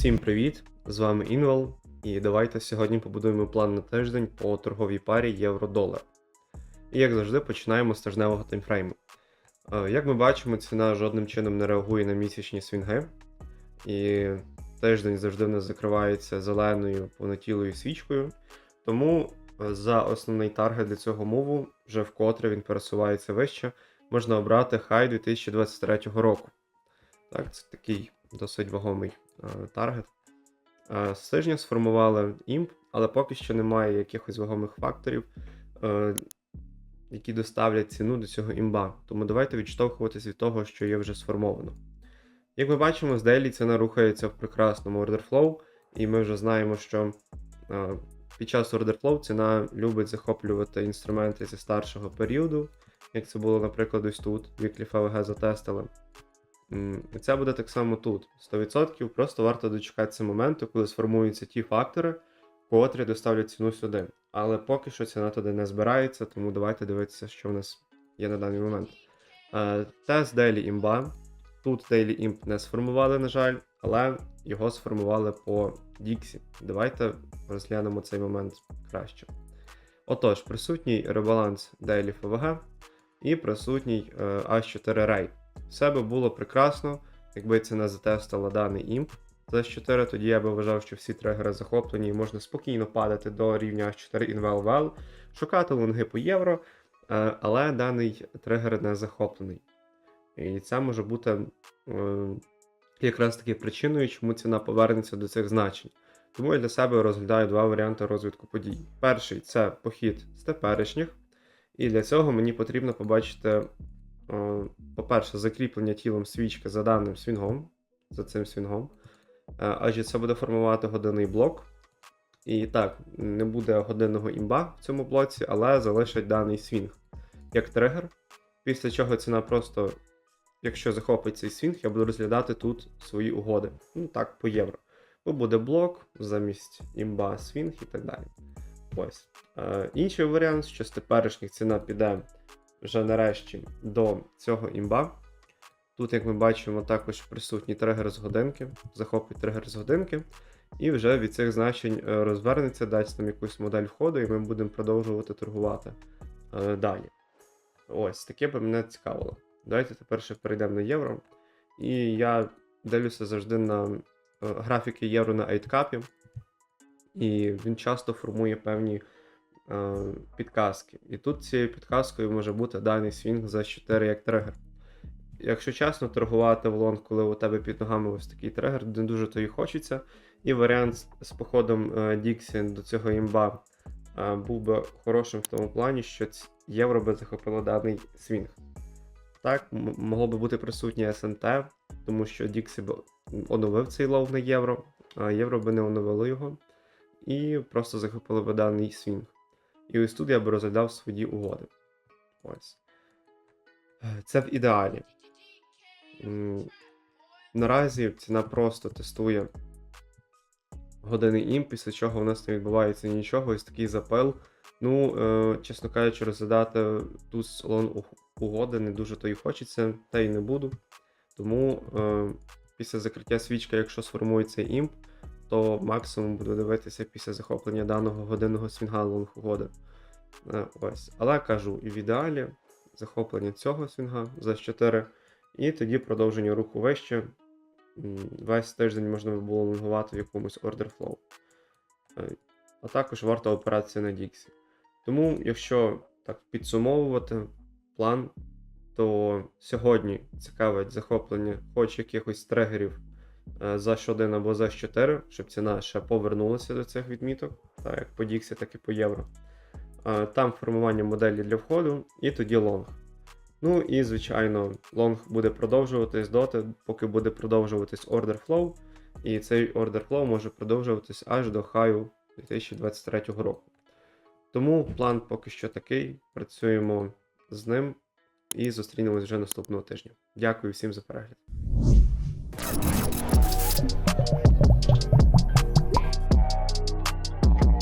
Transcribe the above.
Всім привіт! З вами Інвел, і давайте сьогодні побудуємо план на тиждень по торговій парі євро-долар. І як завжди, починаємо з тижневого таймфрейму. Е, Як ми бачимо, ціна жодним чином не реагує на місячні свінги, і тиждень завжди в нас закривається зеленою повнотілою свічкою. Тому е, за основний таргет для цього мову, вже вкотре він пересувається вище, можна обрати хай 2023 року. Так, це такий досить вагомий е, таргет. Е, З тижня сформували імп, але поки що немає якихось вагомих факторів, е, які доставлять ціну до цього імба. Тому давайте відштовхуватись від того, що є вже сформовано. Як ми бачимо, з Daily ціна рухається в прекрасному order flow, і ми вже знаємо, що під час order flow ціна любить захоплювати інструменти зі старшого періоду, як це було, наприклад, ось тут, Weekly FVG затестили. Це буде так само тут. 100%. Просто варто дочекатися моменту, коли сформуються ті фактори, котрі доставлять ціну сюди. Але поки що ціна туди не збирається, тому давайте дивитися, що в нас є на даний момент. Е, Тест Daily Imba. Тут Daily Imp не сформували, на жаль, але його сформували по Dixie. Давайте розглянемо цей момент краще. Отож, присутній ребаланс Daily FVG і присутній е, H4 Ray. Все би було прекрасно, якби ціна затестила даний імп за 4, тоді я би вважав, що всі тригери захоплені і можна спокійно падати до рівня H4 InVal шукати лонги по євро, е, але даний тригер не захоплений. І це може бути е, якраз таки причиною, чому ціна повернеться до цих значень. Тому я для себе розглядаю два варіанти розвитку подій. Перший це похід з теперішніх, і для цього мені потрібно побачити По-перше, закріплення тілом свічки за даним свінгом, за цим свінгом. Е, Адже це буде формувати годинний блок. І так, не буде годинного імба в цьому блоці, але залишить даний свінг як тригер. Після чого ціна просто, якщо захопить цей свінг, я буду розглядати тут свої угоди. Ну так, по євро. Бо буде блок замість імба, свінг і так далі. Ось. Е, Інший варіант, що з теперішніх ціна піде вже нарешті до цього імба. Тут, як ми бачимо, також присутній тригер з годинки, захопить тригер з годинки, і вже від цих значень е, розвернеться, дасть нам якусь модель входу, і ми будемо продовжувати торгувати е, далі. Ось, таке би мене цікавило. Давайте тепер ще перейдемо на євро. І я дивлюся завжди на е, графіки євро на 8 і він часто формує певні підказки. І тут цією підказкою може бути даний свінг за 4 як тригер. Якщо чесно, торгувати в лонг, коли у тебе під ногами ось такий тригер, не дуже то і хочеться. І варіант з- походом е, Діксі до цього імба е, був би хорошим в тому плані, що євро би захопило даний свінг. Так, могло би бути присутнє СНТ, тому що Діксі б оновив цей лов на євро, а євро би не оновило його, і просто захопило би даний свінг. І ось тут я би розглядав свої угоди. Ось. Е, Це в ідеалі. Наразі ціна просто тестує години імп, після чого в нас не відбувається нічого, ось такий запил. Ну, е, чесно кажучи, розглядати тут салон угоди не дуже то і хочеться, та й не буду. Тому е, після закриття свічки, якщо сформується імп, то максимум буду дивитися після захоплення даного годинного свінга угоди. Е, ось. Але кажу, і в ідеалі захоплення цього свінга за 4, і тоді продовження руху вище. Весь тиждень можна було лонгувати в якомусь flow. Е, А також варто опиратися на Діксі. Тому, якщо так підсумовувати план, то сьогодні цікавить захоплення хоч якихось тригерів за H1 або за H4, щоб ціна ще повернулася до цих відміток, так як по Діксі, так і по євро. Е, Там формування моделі для входу, і тоді лонг. Ну і, звичайно, лонг буде продовжуватись доти, поки буде продовжуватись order flow, і цей order flow може продовжуватись аж до хаю 2023 року. Тому план поки що такий. Працюємо з ним і зустрінемось вже наступного тижня. Дякую всім за перегляд.